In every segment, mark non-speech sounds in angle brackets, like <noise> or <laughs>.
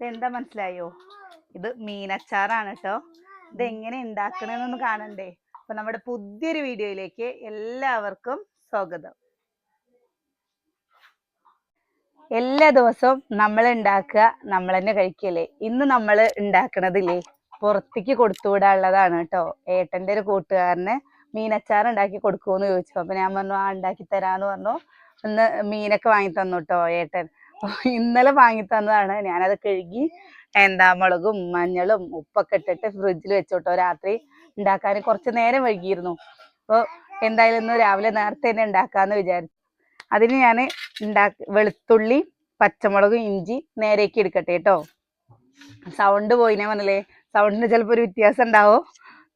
ഇതെന്താ മനസ്സിലായോ? ഇത് മീനച്ചാറാണ് കേട്ടോ ഇത് എങ്ങനെ ഉണ്ടാക്കണമെന്നൊന്ന് കാണണ്ടേ? അപ്പൊ നമ്മുടെ പുതിയൊരു വീഡിയോയിലേക്ക് എല്ലാവർക്കും സ്വാഗതം. എല്ലാ ദിവസവും നമ്മൾ ഉണ്ടാക്കുക നമ്മൾ തന്നെ കഴിക്കല്ലേ ഇന്ന് നമ്മൾ ഉണ്ടാക്കണതില്ലേ പുറത്തേക്ക് കൊടുത്തുവിടാനുള്ളതാണ് കേട്ടോ ഏട്ടന്റെ ഒരു കൂട്ടുകാരന് മീനച്ചാർ ഉണ്ടാക്കി കൊടുക്കുമെന്ന് ചോദിച്ചു. അപ്പൊ ഞാൻ പറഞ്ഞു ആ ഉണ്ടാക്കി തരാന്ന് പറഞ്ഞു. ഒന്ന് മീനൊക്കെ വാങ്ങി തന്നു കേട്ടോ ഏട്ടൻ. ഇന്നലെ വാങ്ങി തന്നതാണ്. ഞാനത് കഴുകി എന്താ മുളകും മഞ്ഞളും ഉപ്പൊക്കെ ഇട്ടിട്ട് ഫ്രിഡ്ജിൽ വെച്ചോട്ടോ. രാത്രി ഉണ്ടാക്കാൻ കുറച്ച് നേരം വൈകിയിരുന്നു. അപ്പോൾ എന്തായാലും ഇന്ന് രാവിലെ നേരത്തെ തന്നെ ഉണ്ടാക്കാന്ന് വിചാരിച്ചു അതിന് ഞാൻ ഉണ്ടാക്കി വെളുത്തുള്ളി പച്ചമുളകും ഇഞ്ചി നേരേക്ക് എടുക്കട്ടെ കേട്ടോ. സൗണ്ട് പോയിനെ പറഞ്ഞില്ലേ സൗണ്ടിന് ചിലപ്പോൾ ഒരു വ്യത്യാസം ഉണ്ടാവോ.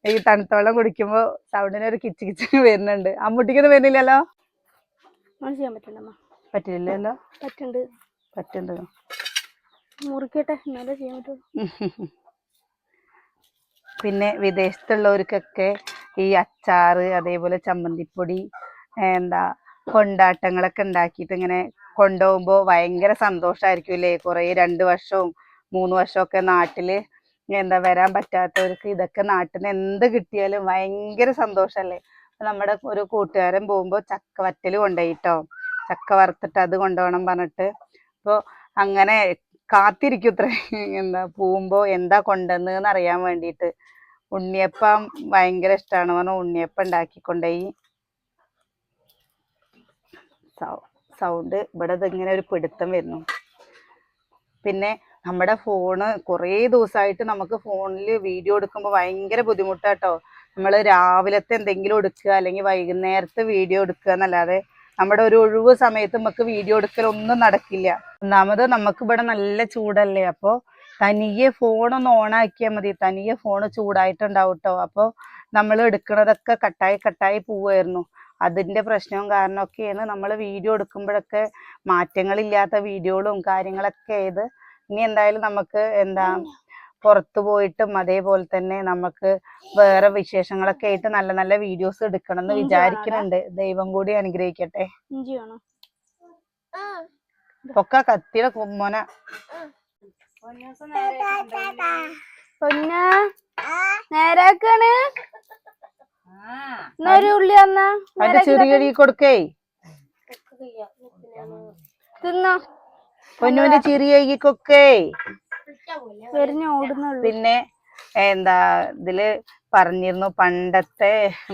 ഈ തണുത്ത വെള്ളം കുടിക്കുമ്പോൾ സൗണ്ടിന് ഒരു കിച്ച് കിച്ച് വരുന്നുണ്ട്. അമ്മൂട്ടിക്കൊന്നും വരുന്നില്ലല്ലോ? പറ്റില്ലല്ലോ? പറ്റുന്നുണ്ട് പറ്റുന്നുണ്ടോ മുറിക്കട്ടെ എന്നാലേ ചെയ്യാൻ പറ്റുള്ളൂ <laughs> പിന്നെ വിദേശത്തുള്ളവർക്കൊക്കെ ഈ അച്ചാറ് അതേപോലെ ചമ്മന്തിപ്പൊടി എന്താ കൊണ്ടാട്ടങ്ങളൊക്കെ ഉണ്ടാക്കിയിട്ട് ഇങ്ങനെ കൊണ്ടുപോകുമ്പോൾ ഭയങ്കര സന്തോഷമായിരിക്കും അല്ലേ കുറേ രണ്ട് വർഷവും മൂന്ന് വർഷമൊക്കെ നാട്ടിൽ എന്താ വരാൻ പറ്റാത്തവർക്ക് ഇതൊക്കെ നാട്ടിൽ നിന്ന് എന്ത് കിട്ടിയാലും ഭയങ്കര സന്തോഷമല്ലേ? നമ്മുടെ ഒരു കൂട്ടുകാരൻ പോകുമ്പോൾ ചക്ക വറ്റൽ കൊണ്ടുപോയിട്ടോ ചക്ക വറുത്തിട്ട് അത് കൊണ്ടുപോകണം പറഞ്ഞിട്ട് അപ്പോൾ അങ്ങനെ കാത്തിരിക്കുത്രേ എന്താ പോകുമ്പോൾ എന്താ കൊണ്ടുവന്നതെന്ന് അറിയാൻ വേണ്ടിയിട്ട്. ഉണ്ണിയപ്പം ഭയങ്കര ഇഷ്ടമാണ് പറഞ്ഞു ഉണ്ണിയപ്പം ഉണ്ടാക്കി കൊണ്ടുപോയി സൗണ്ട് ഇവിടെ ഇതിങ്ങനെ ഒരു പിടുത്തം വരുന്നു. പിന്നെ നമ്മുടെ ഫോണ് കുറേ ദിവസമായിട്ട് നമുക്ക് ഫോണിൽ വീഡിയോ എടുക്കുമ്പോൾ ഭയങ്കര ബുദ്ധിമുട്ടാട്ടോ. നമ്മൾ രാവിലത്തെ എന്തെങ്കിലും എടുക്കുക അല്ലെങ്കിൽ വൈകുന്നേരത്തെ വീഡിയോ എടുക്കുക എന്നല്ലാതെ നമ്മുടെ ഒരു ഒഴിവ് സമയത്ത് നമുക്ക് വീഡിയോ എടുക്കലൊന്നും നടക്കില്ല. ഒന്നാമത് നമുക്ക് ഇവിടെ നല്ല ചൂടല്ലേ അപ്പോൾ തനിയെ ഫോണൊന്ന് ഓണാക്കിയാൽ മതി. തനിയെ ഫോൺ ചൂടായിട്ടുണ്ടാവും കേട്ടോ അപ്പോൾ നമ്മൾ എടുക്കുന്നതൊക്കെ കട്ടായി കട്ടായി പോവുമായിരുന്നു അതിന്റെ പ്രശ്നവും കാരണമൊക്കെയാണ് നമ്മൾ വീഡിയോ എടുക്കുമ്പോഴൊക്കെ മാറ്റങ്ങളില്ലാത്ത വീഡിയോകളും കാര്യങ്ങളൊക്കെ ചെയ്ത് ഇനി എന്തായാലും നമുക്ക് എന്താ പുറത്തു പോയിട്ടും അതേപോലെ തന്നെ നമുക്ക് വേറെ വിശേഷങ്ങളൊക്കെ ആയിട്ട് നല്ല നല്ല വീഡിയോസ് എടുക്കണം എന്ന് വിചാരിക്കുന്നുണ്ട്. ദൈവം കൂടി അനുഗ്രഹിക്കട്ടെ. ഒക്കെ കത്തിയുടെ കുമ്മോന പൊന്ന നേരാക്കാണ്. എന്നൊരു ഉള്ളി വന്നാ അതിന്റെ ചെറിയടി കൊടുക്കേ. തിന്നോ. പൊന്നുവിന്റെ ചെറിയ കൊക്കേ പിന്നെ എന്താ ഇതിൽ പറഞ്ഞിരുന്നു പണ്ടത്തെ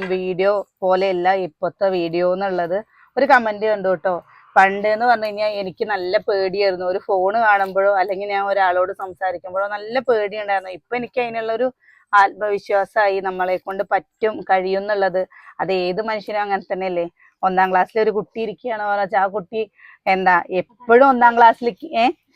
വീഡിയോ പോലെയല്ല ഇപ്പോഴത്തെ വീഡിയോ എന്നുള്ളത്. ഒരു കമന്റ് കണ്ടു കേട്ടോ. പണ്ട് എന്ന് പറഞ്ഞു കഴിഞ്ഞാൽ എനിക്ക് നല്ല പേടിയായിരുന്നു. ഒരു ഫോണ് കാണുമ്പോഴോ അല്ലെങ്കിൽ ഞാൻ ഒരാളോട് സംസാരിക്കുമ്പോഴോ നല്ല പേടിയുണ്ടായിരുന്നു. ഇപ്പൊ എനിക്ക് അതിനുള്ളൊരു ആത്മവിശ്വാസമായി നമ്മളെ കൊണ്ട് പറ്റും കഴിയും എന്നുള്ളത്. അത് ഏത് മനുഷ്യനും അങ്ങനെ തന്നെയല്ലേ. ഒന്നാം ക്ലാസ്സിൽ ഒരു കുട്ടി ഇരിക്കുകയാണെന്ന് പറഞ്ഞാൽ ആ കുട്ടി എന്താ എപ്പോഴും ഒന്നാം ക്ലാസ്സിലേക്ക് ഏ? പ-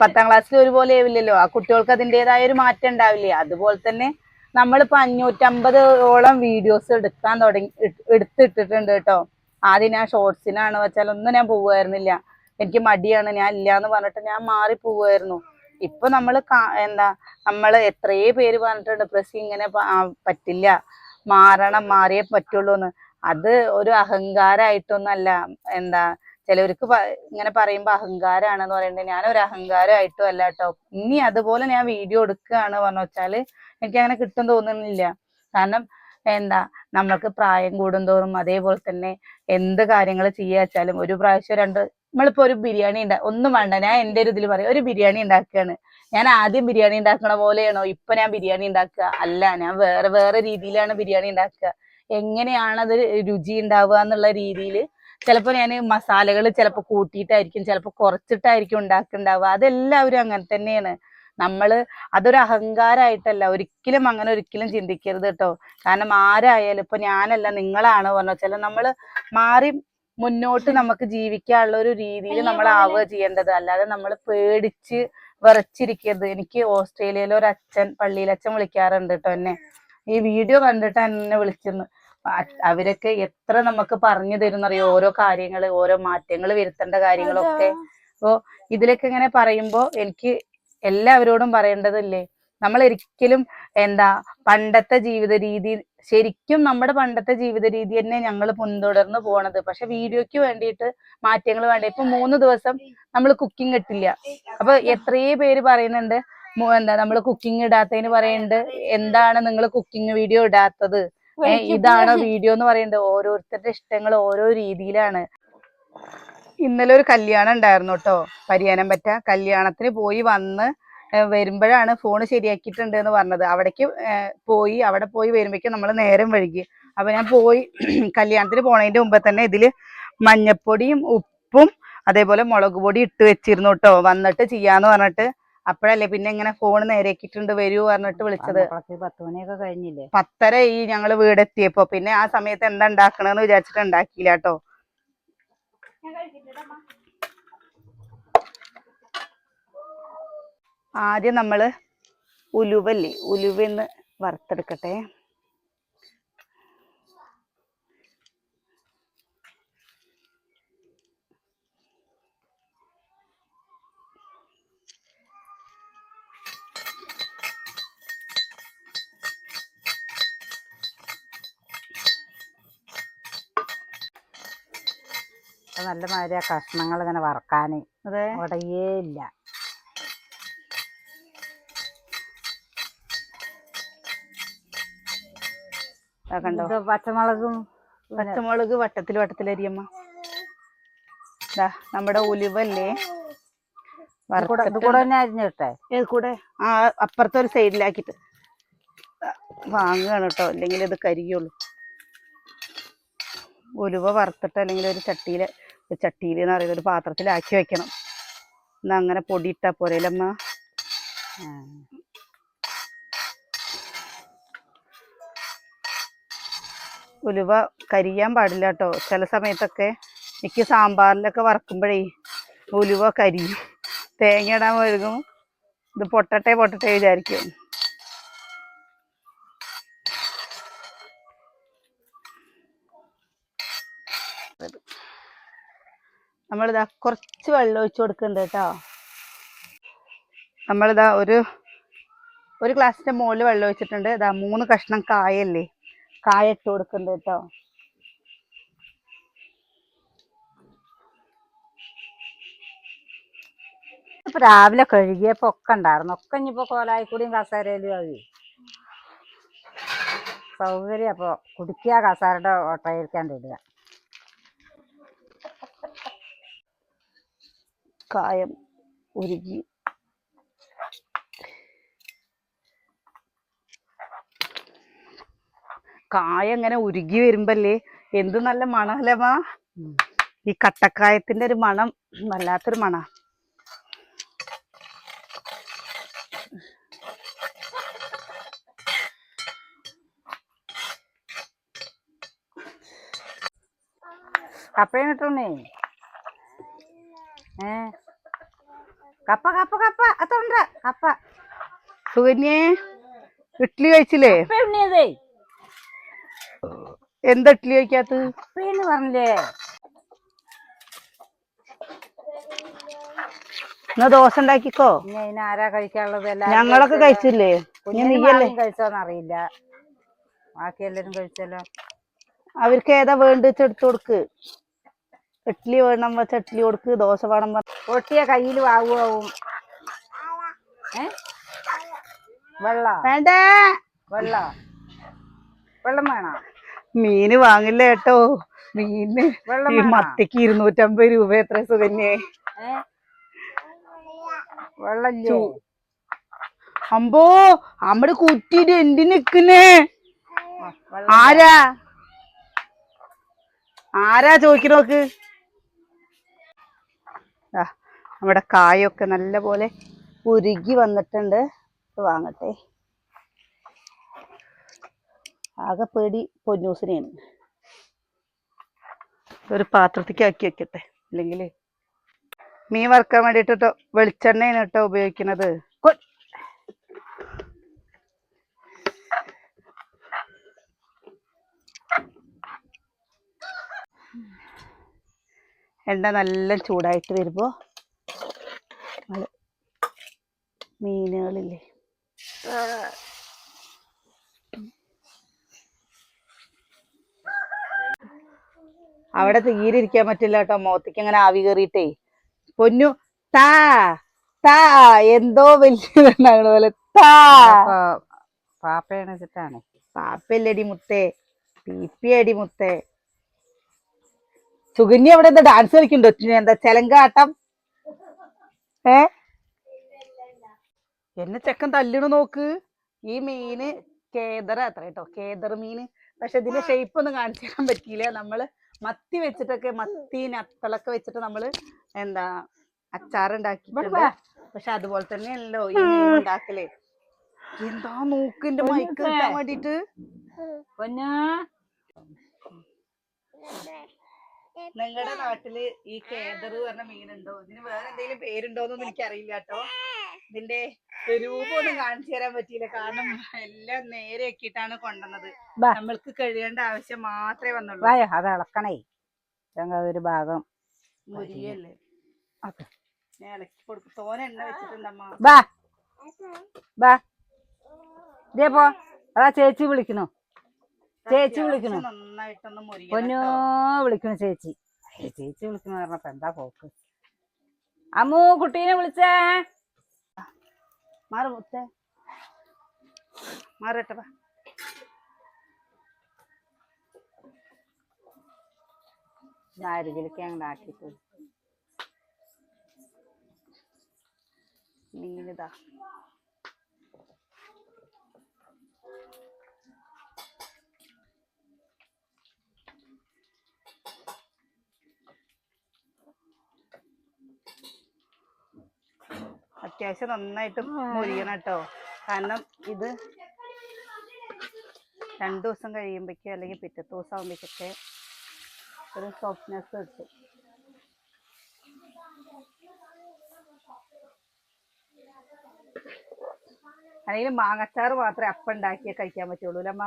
പത്താം ക്ലാസ്സിൽ ഒരുപോലെ ആവില്ലല്ലോ. ആ കുട്ടികൾക്ക് അതിന്റെതായ ഒരു മാറ്റം ഉണ്ടാവില്ലേ? അതുപോലെ തന്നെ നമ്മളിപ്പോ അഞ്ഞൂറ്റമ്പതോളം വീഡിയോസ് എടുക്കാൻ തുടങ്ങി എടുത്തിട്ടിട്ടുണ്ട് കേട്ടോ. ആദ്യം ഞാൻ ഷോർട്സിനാണ് വെച്ചാൽ ഒന്നും ഞാൻ പോവുമായിരുന്നില്ല. എനിക്ക് മടിയാണ് ഞാൻ ഇല്ല എന്ന് പറഞ്ഞിട്ട് ഞാൻ മാറി പോവുമായിരുന്നു. ഇപ്പൊ നമ്മൾ എന്താ നമ്മൾ എത്രയേ പേര് പറഞ്ഞിട്ടുണ്ട് പ്രസ് ഇങ്ങനെ പറ്റില്ല. മാറണം മാറിയേ പറ്റുള്ളൂ എന്ന് അത് ഒരു അഹങ്കാരമായിട്ടൊന്നല്ല എന്താ ചിലവർക്ക് ഇങ്ങനെ പറയുമ്പോ അഹങ്കാരാണെന്ന് പറയുന്നത് ഞാൻ ഒരു അഹങ്കാരമായിട്ടും അല്ല കേട്ടോ ഇനി അതുപോലെ ഞാൻ വീഡിയോ എടുക്കുകയാണ് പറഞ്ഞു വെച്ചാൽ എനിക്ക് അങ്ങനെ കിട്ടും തോന്നുന്നില്ല. കാരണം എന്താ നമ്മൾക്ക് പ്രായം കൂടുന്തോറും അതേപോലെ തന്നെ എന്ത് കാര്യങ്ങൾ ചെയ്യാച്ചാലും ഒരു പ്രാവശ്യം രണ്ട് നമ്മളിപ്പോ ഒരു ബിരിയാണി ഉണ്ടാ ഒന്നും വേണ്ട. ഞാൻ എന്റെ ഒരു ഇതിൽ പറയും ഒരു ബിരിയാണി ഉണ്ടാക്കുകയാണ് ഞാൻ ആദ്യം ബിരിയാണി ഉണ്ടാക്കണ പോലെയാണോ ഇപ്പൊ ഞാൻ ബിരിയാണി ഉണ്ടാക്കുക? അല്ല ഞാൻ വേറെ വേറെ രീതിയിലാണ് ബിരിയാണി ഉണ്ടാക്കുക. എങ്ങനെയാണ് അത് രുചി ഉണ്ടാവുക എന്നുള്ള രീതിയിൽ ചിലപ്പോൾ ഞാൻ മസാലകൾ ചിലപ്പോൾ കൂട്ടിയിട്ടായിരിക്കും ചിലപ്പോൾ കുറച്ചിട്ടായിരിക്കും ഉണ്ടാക്കുന്നുണ്ടാവുക അതെല്ലാവരും അങ്ങനെ തന്നെയാണ്. നമ്മൾ അതൊരു അഹങ്കാരമായിട്ടല്ല ഒരിക്കലും അങ്ങനെ ഒരിക്കലും ചിന്തിക്കരുത് കേട്ടോ കാരണം ആരായാലും ഇപ്പൊ ഞാനല്ല നിങ്ങളാണ് പറഞ്ഞ വെച്ചാൽ നമ്മൾ മാറി മുന്നോട്ട് നമുക്ക് ജീവിക്കാനുള്ള ഒരു രീതിയിൽ നമ്മൾ ആവുക ചെയ്യേണ്ടത്. അല്ലാതെ നമ്മൾ പേടിച്ച് വിറച്ചിരിക്കരുത്. എനിക്ക് ഓസ്ട്രേലിയയിലെ ഒരു അച്ഛൻ പള്ളിയിലച്ഛൻ വിളിക്കാറുണ്ട് കേട്ടോ എന്നെ. ഈ വീഡിയോ കണ്ടിട്ട് എന്നെ വിളിച്ചിരുന്നു. അവരൊക്കെ എത്ര നമുക്ക് പറഞ്ഞു തരുന്നറിയോ? ഓരോ കാര്യങ്ങൾ ഓരോ മാറ്റങ്ങൾ വരുത്തേണ്ട കാര്യങ്ങളൊക്കെ. അപ്പോ ഇതിലൊക്കെ ഇങ്ങനെ പറയുമ്പോ എനിക്ക് എല്ലാവരോടും പറയേണ്ടതല്ലേ? നമ്മൾ ഒരിക്കലും എന്താ പണ്ടത്തെ ജീവിത രീതി ശരിക്കും നമ്മുടെ പണ്ടത്തെ ജീവിത രീതി തന്നെ ഞങ്ങൾ പിന്തുടർന്ന് പോണത്. പക്ഷെ വീഡിയോക്ക് വേണ്ടിയിട്ട് മാറ്റങ്ങൾ വേണ്ട? ഇപ്പൊ മൂന്ന് ദിവസം നമ്മൾ കുക്കിംഗ് ഇട്ടില്ല. അപ്പൊ എത്രയേ പേര് പറയുന്നുണ്ട് എന്താ നമ്മൾ കുക്കിംഗ് ഇടാത്തതിന് പറയുന്നുണ്ട് എന്താണ് നിങ്ങൾ കുക്കിംഗ് വീഡിയോ ഇടാത്തത്? ഇതാണോ വീഡിയോ എന്ന് പറയുന്നത്? ഓരോരുത്തരുടെ ഇഷ്ടങ്ങൾ ഓരോ രീതിയിലാണ്. ഇന്നലെ ഒരു കല്യാണം ഉണ്ടായിരുന്നു കേട്ടോ പരിയാനം പറ്റ. കല്യാണത്തിന് പോയി വന്ന് വരുമ്പോഴാണ് ഫോൺ ശരിയാക്കിയിട്ടുണ്ട് എന്ന് പറഞ്ഞത്. അവിടേക്ക് പോയി അവിടെ പോയി വരുമ്പോഴേക്കും നമ്മൾ നേരം വഴുകി അപ്പൊ ഞാൻ പോയി <clears throat> കല്യാണത്തിന് പോണതിന്റെ മുമ്പ് തന്നെ ഇതിൽ മഞ്ഞപ്പൊടിയും ഉപ്പും അതേപോലെ മുളക് പൊടി ഇട്ട് വെച്ചിരുന്നു കേട്ടോ. വന്നിട്ട് ചെയ്യാന്ന് പറഞ്ഞിട്ട് അപ്പോഴല്ലേ പിന്നെ ഇങ്ങനെ ഫോൺ നേരേക്കിട്ടുണ്ട് വരൂ പറഞ്ഞിട്ട് വിളിച്ചത്. പത്ത് മണിയൊക്കെ കഴിഞ്ഞില്ലേ? പത്തര ഈ ഞങ്ങൾ വീടെത്തിയപ്പോ. പിന്നെ ആ സമയത്ത് എന്താ ഉണ്ടാക്കണെന്ന് വിചാരിച്ചിട്ട് ഉണ്ടാക്കിയില്ല കേട്ടോ. ആദ്യം നമ്മൾ ഉലുവല്ലേ? ഉലുവന്ന് വറുത്തെടുക്കട്ടെ. അപ്പൊ നല്ല മാതിരി ആ കഷ്ണങ്ങൾ ഇങ്ങനെ വറക്കാൻ ഉടയേ ഇല്ല കണ്ടോ പച്ചമുളകും പച്ചമുളക് വട്ടത്തിൽ വട്ടത്തിൽ അരിയമ്മ. നമ്മുടെ ഉലുവല്ലേ? കൂടെ ആ അപ്പുറത്തെ ഒരു സൈഡിലാക്കിട്ട് വാങ്ങുകയാണ് കേട്ടോ അല്ലെങ്കിൽ ഇത് കരിയുള്ളൂ. ഉലുവ വറുത്തിട്ട് അല്ലെങ്കിൽ ഒരു ചട്ടിയിൽ ഒരു ചട്ടിയിൽ എന്ന് പറയുന്നത് ഒരു പാത്രത്തിലാക്കി വെക്കണം. എന്നാ അങ്ങനെ പൊടി ഇട്ടാ പോരേലമ്മ. ഉലുവ കരിയാൻ പാടില്ല കേട്ടോ. ചില സമയത്തൊക്കെ എനിക്ക് സാമ്പാറിലൊക്കെ വറക്കുമ്പോഴേ ഉലുവ കരിയും. തേങ്ങ ഇടാൻ വഴുകും ഇത് പൊട്ടട്ടെ പൊട്ടട്ടെ വിചാരിക്കും. നമ്മളിതാ കുറച്ച് വെള്ളം ഒഴിച്ചു കൊടുക്കുന്നുണ്ട് കേട്ടോ. നമ്മളിതാ ഒരു ഒരു ഗ്ലാസിന്റെ മുകളിൽ വെള്ളം ഒഴിച്ചിട്ടുണ്ട്. ഇതാ മൂന്ന് കഷ്ണം കായല്ലേ? കായ ഇട്ട് കൊടുക്കുന്നുണ്ട് കേട്ടോ. ഇപ്പൊ രാവിലെ കഴുകിയപ്പോ ഒക്കെ ഉണ്ടായിരുന്നു. ഒക്കെ ഇനിയിപ്പോ കോലായിക്കൂടിയും കസേരയിലും ആയി. സൗകര്യം അപ്പോ കുടിക്കുക കസാരയുടെ ഓട്ടയിരിക്കാണ്ട് ഇടുക. കായം ഉരുകി. കായ ഇങ്ങനെ ഉരുകി വരുമ്പല്ലേ എന്ത് നല്ല മണമല്ലമാ ഈ കട്ടക്കായത്തിന്റെ ഒരു മണം വല്ലാത്തൊരു മണ. അപ്പഴേ കിട്ടണേ? ഏ. കപ്പ കപ്പ കപ്പ. അതുണ്ട് കപ്പ. സുകന്യേ ഇഡ്ഡലി കഴിച്ചില്ലേ? ഉണ്ണിയതേ എന്താ ഇഡ്ഡലി കഴിക്കാത്ത കപ്പയെന്ന് പറഞ്ഞില്ലേ? എന്നാ ദോശ ഉണ്ടാക്കിക്കോ? ഇനി ആരാ കഴിക്കാനുള്ളത്? ഞങ്ങളൊക്കെ കഴിച്ചില്ലേ. ഇനി കുഞ്ഞിന് നീയല്ലേ? മാമിയും കഴിച്ചോന്ന് അറിയില്ല. ബാക്കി എല്ലാരും കഴിച്ചല്ലോ. അവർക്ക് ഏതാ വേണ്ടത് എടുത്തു കൊടുക്ക്. ഇഡ്ഡലി വേണം വെച്ച ഇഡ്ഡലി കൊടുക്ക് ദോശ വേണം പൊട്ടിയ കയ്യിൽ ഏ? വെള്ള? വേണ്ട? വെള്ള? വെള്ളം വേണോ? മീന് വാങ്ങില്ല കേട്ടോ. മീന് വെള്ളം ഈ മത്തിക്ക് ഇരുന്നൂറ്റമ്പത് രൂപ എത്ര സുകന്യേ? ഏ? അമ്പോ അമ്മടെ കുറ്റിട്ട് എന്തി നിക്കുന്നേ? ആരാ? ആരാ ചോദിക്കണോക്ക് ആ നമ്മുടെ കായൊക്കെ നല്ലപോലെ ഉരുകി വന്നിട്ടുണ്ട്. വാങ്ങട്ടെ. ആകെ പേടി പൊന്നൂസിനെയാണ്. ഒരു പാത്രത്തേക്ക് ആക്കി വെക്കട്ടെ. അല്ലെങ്കിൽ മീൻ വറുക്കാൻ വേണ്ടിയിട്ട് ട്ടോ വെളിച്ചെണ്ണയാണ് കേട്ടോ ഉപയോഗിക്കുന്നത്. എണ്ണ നല്ല ചൂടായിട്ട് വരുമ്പോൾ മീനുകളില്ലേ? അവിടെ തീരെ ഇരിക്കാൻ പറ്റില്ല കേട്ടോ. മുഖത്തേക്ക് അങ്ങനെ ആവി കയറിയിട്ടേ. പൊന്നു താ താ എന്തോ വലിയ പോലെ. താ. അപ്പൊ പാപ്പയാണ് വെച്ചിട്ടാണ്. പാപ്പല്ലടി മുത്തേ പീപ്പി അടി മുത്തേ സുകന്യ അവിടെ എന്താ ഡാൻസ് കളിക്കുന്നുണ്ടോ? എന്താ ചെലങ്കാട്ടം? ഏ? എന്നെ ചെക്കൻ തല്ലിണു നോക്ക്. ഈ മീന് കേദറ അത്ര കേട്ടോ കേദർ മീന്. പക്ഷെ ഇതിന്റെ ഷേപ്പ് ഒന്നും കാണിച്ചു തരാൻ പറ്റിയില്ല. നമ്മൾ മത്തി വെച്ചിട്ടൊക്കെ മത്തി നത്തളൊക്കെ വെച്ചിട്ട് നമ്മൾ എന്താ അച്ചാറുണ്ടാക്കി പക്ഷെ അതുപോലെ തന്നെയല്ലോ ഈ മീൻ ഉണ്ടാക്കലേ. എന്താ നോക്ക് എന്റെ മൈക്ക് കിട്ടാൻ വേണ്ടിട്ട് പൊന്നു. നിങ്ങളുടെ നാട്ടിൽ ഈ കേദർ പറഞ്ഞ മീനുണ്ടോ? ഇതിന് വേറെ എന്തെങ്കിലും പേരുണ്ടോന്നൊന്നും എനിക്ക് അറിയില്ല കേട്ടോ. ഇതിന്റെ രൂപമൊന്നും കാണിച്ചു തരാൻ പറ്റിയില്ല. കാരണം എല്ലാം നേരെ ആക്കിയിട്ടാണ് കൊണ്ടുവന്നത് നമ്മൾക്ക് കഴിയേണ്ട ആവശ്യം മാത്രമേ വന്നുള്ളൂ. വായ അത് ഇളക്കണേ ഒരു ഭാഗം. മുരിയല്ലേ ഞാൻ ഇളക്കി കൊടുക്കും. തോനെ എണ്ണ വെച്ചിട്ടുണ്ടമ്മ ബാ. ബാ. ഇതേ പോ. അതാ ചേച്ചി വിളിക്കണു ചേച്ചി വിളിക്കണു? പൊന്നോ വിളിക്കണു ചേച്ചി? ചേച്ചി വിളിക്കണു പറഞ്ഞപ്പോ എന്താ പോക്ക്? അമ്മു കുട്ടീനെ വിളിച്ചേ. മാറി മുത്തേ. മാറട്ടെ. അരികിലേക്ക് അങ്ങോട്ട് മീനിതാ. അത്യാവശ്യം നന്നായിട്ട് മുരിയണം കേട്ടോ. കാരണം ഇത് രണ്ടു ദിവസം കഴിയുമ്പോഴേക്കും അല്ലെങ്കിൽ പിറ്റത്തെ ദിവസം ആകുമ്പോഴേക്കൊക്കെ ഒരു സോഫ്റ്റ്നെസ് കിട്ടും. അല്ലെങ്കിൽ മാങ്ങച്ചാറ് മാത്രമേ അപ്പം ഉണ്ടാക്കിയേ കഴിക്കാൻ പറ്റുള്ളൂ അല്ലേ അമ്മ?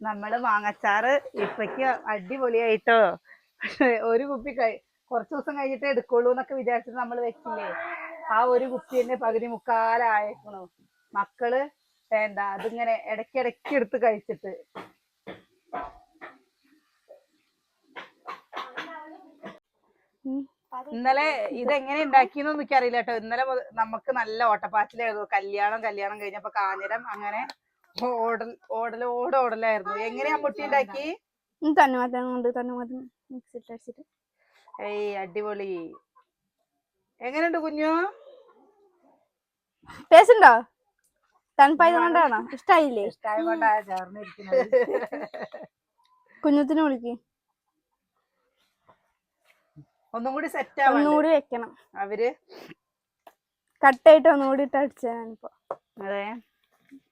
നമ്മൾ മാങ്ങച്ചാറ് ഇപ്പക്ക് അടിപൊളിയായിട്ടോ. ഒരു കുപ്പി കഴി കുറച്ച് ദിവസം കഴിഞ്ഞിട്ടേ എടുക്കുള്ളൂ എന്നൊക്കെ വിചാരിച്ചിട്ട് നമ്മൾ വെച്ചില്ലേ? ആ ഒരു കുപ്പി തന്നെ പകുതി മുക്കാലായേക്കണു. മക്കൾ എന്താ അതിങ്ങനെ ഇടയ്ക്കിടയ്ക്ക് എടുത്ത് കഴിച്ചിട്ട്. ഇന്നലെ ഇതെങ്ങനെ ഉണ്ടാക്കിയെന്ന് എനിക്ക് അറിയില്ല കേട്ടോ. ഇന്നലെ നമുക്ക് നല്ല ഓട്ടപ്പാച്ചിലായിരുന്നു. കല്യാണം കല്യാണം കഴിഞ്ഞപ്പോ കാഞ്ഞിരം അങ്ങനെ ഓടൽ ഓടലോട് ഓടലായിരുന്നു. എങ്ങനെയാ മുട്ടി ഉണ്ടാക്കി? തന്നെ മാത്രം കൊണ്ട് തന്നെ മാത്രം മിക്സിട്ട് അടിച്ചിട്ട്. ഏയ് അടിപൊളി. എങ്ങനെയുണ്ട് കുഞ്ഞു? ടേസ്റ്റ് തണുപ്പായത് കൊണ്ടാണോ? ഇഷ്ടായില്ലേ? കുഞ്ഞുത്തിന് വിളിക്ക്. ഒന്നും കൂടി സെറ്റ് ഒന്നുകൂടി വെക്കണം. അവർ? കട്ടായിട്ട് ഒന്നുകൂടി ഇട്ട് അടിച്ച ഞാനിപ്പോ. അതെ.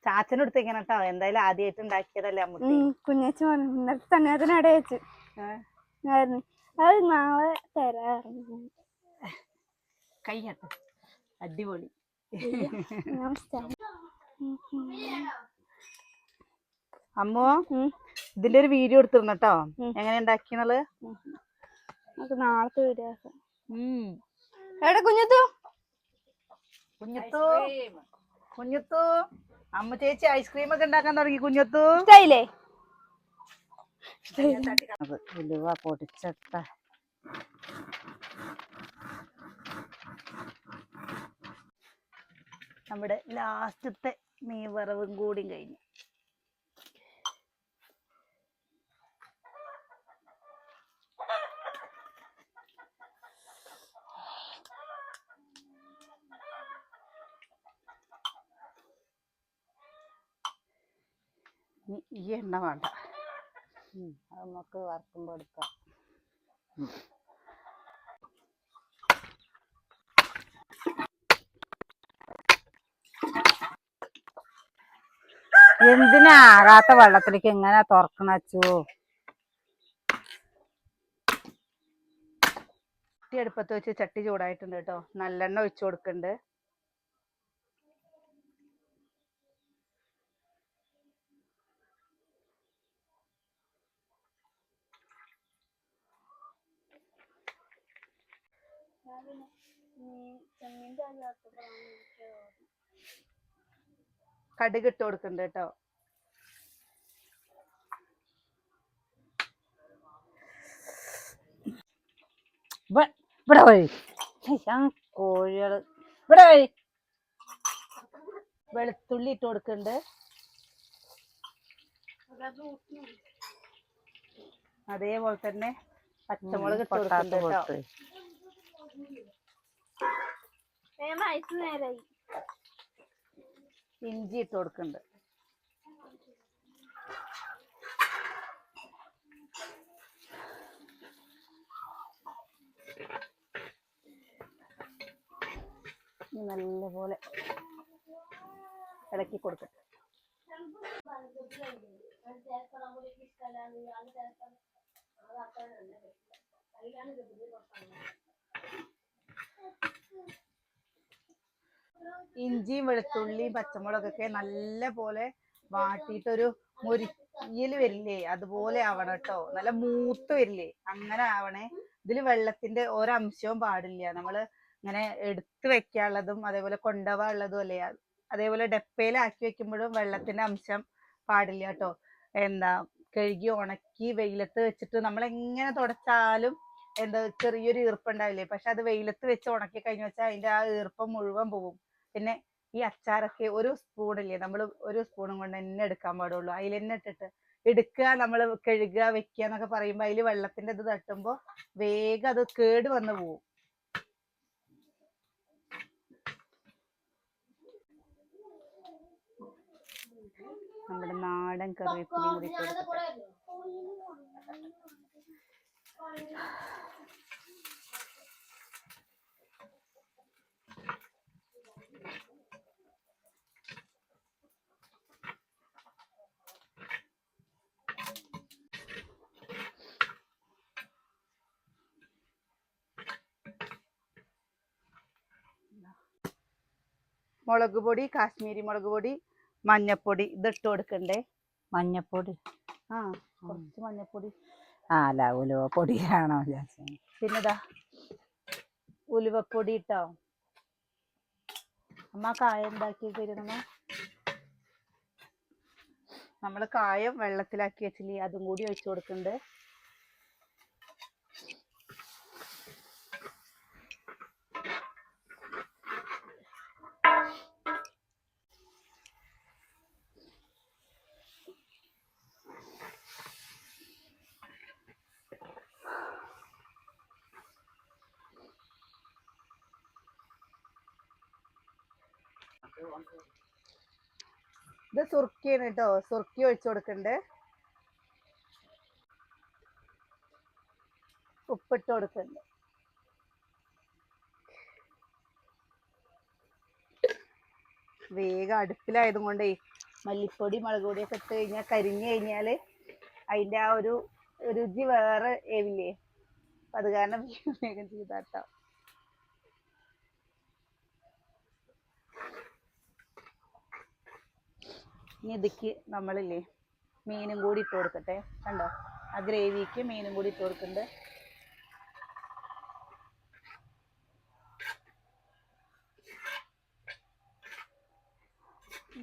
ചാച്ചനെടുത്തേക്കണം കേട്ടോ എന്തായാലും ആദ്യമായിട്ട് ഉണ്ടാക്കിയതല്ലേ കുഞ്ഞേച്ചി പറഞ്ഞു ഇന്നലെ തന്നെ ഇട വെച്ച്. അത് നാളെ തരാറുണ്ട് കയ്യട്ടെ അടിപൊളി. <laughs> അമ്മോ ഇതിന്റെ ഒരു വീഡിയോ എടുത്തിരുന്നു കേട്ടോ. എങ്ങനെ ഉണ്ടാക്കിയെന്നുള്ളത്? നമുക്ക് നാളത്തെ വീഡിയോ എവിടെ കുഞ്ഞത്തു. കുഞ്ഞത്തു. കുഞ്ഞത്തു. അമ്മ ചേച്ചി ഐസ്ക്രീം ഒക്കെ ഉണ്ടാക്കാൻ തുടങ്ങി കുഞ്ഞത്തു. ഇഷ്ടായില്ലേ? അത് ഉലുവ പൊടിച്ചെടുത്ത നമ്മുടെ ലാസ്റ്റത്തെ മീൻ വറവും കൂടി കഴിഞ്ഞു. ഈ എണ്ണ വേണ്ട. അത് നമുക്ക് വറുക്കുമ്പോ എടുക്കാം. എന്തിനാകാത്ത വെള്ളത്തിലേക്ക് എങ്ങനെ തുറക്കണച്ചു ചട്ടി അടുപ്പത്ത് വെച്ച് ചട്ടി ചൂടായിട്ടുണ്ട് കേട്ടോ. നല്ലെണ്ണ ഒഴിച്ചു കൊടുക്കുന്നുണ്ട് കടുക് ഇട്ട് കൊടുക്കുന്നുണ്ട് കേട്ടോ. ഇവ- ഇവിടെ വഴി. ആ കോഴികൾ. ഇവിടെ വഴി. വെളുത്തുള്ളി ഇട്ട് കൊടുക്കുന്നുണ്ട് അതേപോലെ തന്നെ പച്ചമുളക് ഇട്ട് കൊടുക്കുന്നുണ്ട് കേട്ടോ ഇഞ്ചി ഇട്ട് കൊടുക്കുന്നുണ്ട് നല്ല നല്ലപോലെ ഇളക്കി കൊടുക്കട്ടെ ഇഞ്ചിയും വെളുത്തുള്ളിയും പച്ചമുളകൊക്കെ നല്ല പോലെ വാട്ടിയിട്ടൊരു മുരിയൽ വരില്ലേ? അതുപോലെ ആവണം കേട്ടോ നല്ല മൂത്ത് വരില്ലേ? അങ്ങനെ ആവണേ. ഇതിൽ വെള്ളത്തിന്റെ ഒരംശവും പാടില്ല. നമ്മൾ ഇങ്ങനെ എടുത്തു വെക്കാനുള്ളതും അതേപോലെ കൊണ്ടുപോകാനുള്ളതും അല്ലേ? അത് അതേപോലെ ഡപ്പയിലാക്കി വെക്കുമ്പോഴും വെള്ളത്തിന്റെ അംശം പാടില്ല കേട്ടോ എന്താ കഴുകി ഉണക്കി വെയിലത്ത് വെച്ചിട്ട് നമ്മൾ എങ്ങനെ തുടച്ചാലും എന്താ ചെറിയൊരു ഈർപ്പുണ്ടാവില്ലേ പക്ഷെ അത് വെയിലത്ത് വെച്ച് ഉണക്കി കഴിഞ്ഞു വെച്ചാൽ അതിന്റെ ആ ഈർപ്പം മുഴുവൻ പോകും പിന്നെ ഈ അച്ചാറൊക്കെ ഒരു സ്പൂണില്ലേ നമ്മൾ ഒരു സ്പൂണും കൊണ്ട് തന്നെ എടുക്കാൻ പാടുള്ളൂ. അതിൽ തന്നെ ഇട്ടിട്ട് എടുക്കുക നമ്മൾ കഴുകുക വെക്കുക എന്നൊക്കെ പറയുമ്പോൾ അതിൽ വെള്ളത്തിന്റെ ഇത് തട്ടുമ്പോൾ വേഗം അത് കേട് വന്ന് പോവും. നമ്മുടെ നാടൻ കറിവേപ്പിലയും കൂടി മുളക് പൊടി കാശ്മീരി മുളക് പൊടി മഞ്ഞപ്പൊടി ഇതിട്ട് കൊടുക്കണ്ടേ? മഞ്ഞപ്പൊടി. ആ കുറച്ച് മഞ്ഞപ്പൊടി. ആ അല്ല ഉലുവ പൊടിയാണോ പിന്നെ പിന്നെതാ ഉലുവപ്പൊടി ഇട്ടോ? അമ്മ കായ എന്താക്കി തരുന്നു നമ്മൾ കായം വെള്ളത്തിലാക്കി വെച്ചില്ലേ അതും കൂടി ഒഴിച്ചു കൊടുക്കുന്നുണ്ട് ഇത് സുർക്കിയാണ് കേട്ടോ സുർക്കി ഒഴിച്ചു കൊടുക്കണ്ടേ. ഉപ്പിട്ട് കൊടുക്കണ്ട്. വേഗം അടുപ്പിലായത് കൊണ്ടേ മല്ലിപ്പൊടി മുളക് പൊടിയൊക്കെ ഇട്ട് കഴിഞ്ഞാൽ കരിഞ്ഞു കഴിഞ്ഞാൽ അതിന്റെ ആ ഒരു രുചി വേറെ ഏവില്ലേ? അത് കാരണം വേഗം ചെയ്താട്ടോ. ഇനി ഇതിക്ക് നമ്മളില്ലേ മീനും കൂടി ഇട്ട് കൊടുക്കട്ടെ. കണ്ടോ? ആ ഗ്രേവിക്ക് മീനും കൂടി ഇട്ട് കൊടുക്കുന്നുണ്ട്.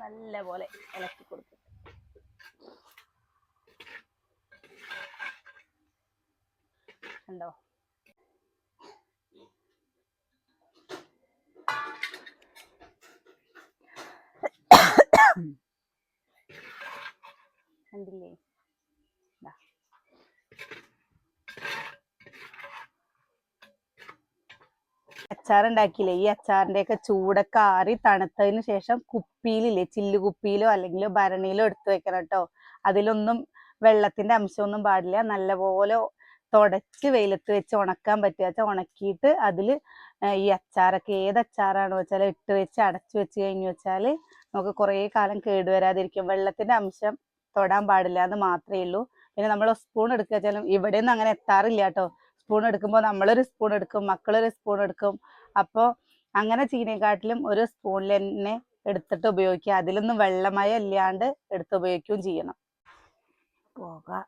നല്ല പോലെ ഇളക്കി കൊടുക്കും. കണ്ടോ? കണ്ടില്ലേ. അച്ചാർ ഉണ്ടാക്കിയില്ലേ ഈ അച്ചാറിന്റെ ഒക്കെ ചൂടൊക്കെ ആറി തണുത്തതിന് ശേഷം കുപ്പിയിലില്ലേ? ചില്ലു കുപ്പിയിലോ അല്ലെങ്കിൽ ഭരണിയിലോ എടുത്തു വെക്കണം കേട്ടോ. അതിലൊന്നും വെള്ളത്തിന്റെ അംശമൊന്നും പാടില്ല. നല്ലപോലെ തുടച്ച് വെയിലത്ത് വെച്ച് ഉണക്കാൻ പറ്റുക. വെച്ചാൽ ഉണക്കിയിട്ട് അതിൽ ഈ അച്ചാറൊക്കെ ഏത് അച്ചാറാണോ വെച്ചാൽ ഇട്ട് വെച്ച് അടച്ചു വെച്ച് കഴിഞ്ഞു വെച്ചാൽ നമുക്ക് കുറേ കാലം കേടുവരാതിരിക്കും. വെള്ളത്തിന്റെ അംശം തൊടാൻ പാടില്ല എന്ന് മാത്രമേ ഉള്ളൂ. പിന്നെ നമ്മൾ സ്പൂൺ എടുക്കുക വെച്ചാലും ഇവിടെ നിന്ന് അങ്ങനെ എത്താറില്ല കേട്ടോ. സ്പൂൺ എടുക്കുമ്പോൾ നമ്മളൊരു സ്പൂൺ എടുക്കും മക്കളൊരു സ്പൂൺ എടുക്കും. അപ്പോൾ അങ്ങനെ ചെയ്യുന്നതിനെക്കാട്ടിലും ഒരു സ്പൂണിൽ തന്നെ എടുത്തിട്ട് ഉപയോഗിക്കുക. അതിലൊന്നും വെള്ളമയം ഇല്ലാണ്ട് എടുത്ത് ഉപയോഗിക്കുകയും ചെയ്യണം. പോകാം.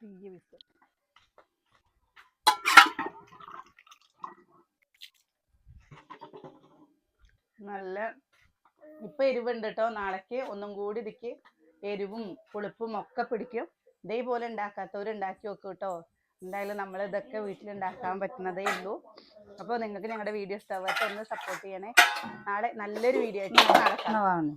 ചെറിയ നല്ല ഇപ്പൊ എരിവുണ്ട് കേട്ടോ നാളേക്ക് ഒന്നും കൂടി ഇതിക്ക് എരിവും പുളിപ്പും ഒക്കെ പിടിക്കും. ഇതേപോലെ ഉണ്ടാക്കാത്തവർ ഉണ്ടാക്കി നോക്കും കേട്ടോ എന്തായാലും നമ്മൾ ഇതൊക്കെ വീട്ടിലുണ്ടാക്കാൻ പറ്റുന്നതേ ഉള്ളൂ. അപ്പോൾ നിങ്ങൾക്ക് ഞങ്ങളുടെ വീഡിയോ ഇഷ്ടമായിട്ട് ഒന്ന് സപ്പോർട്ട് ചെയ്യണേ. നാളെ നല്ലൊരു വീഡിയോ ആയിട്ട്. വാങ്ങി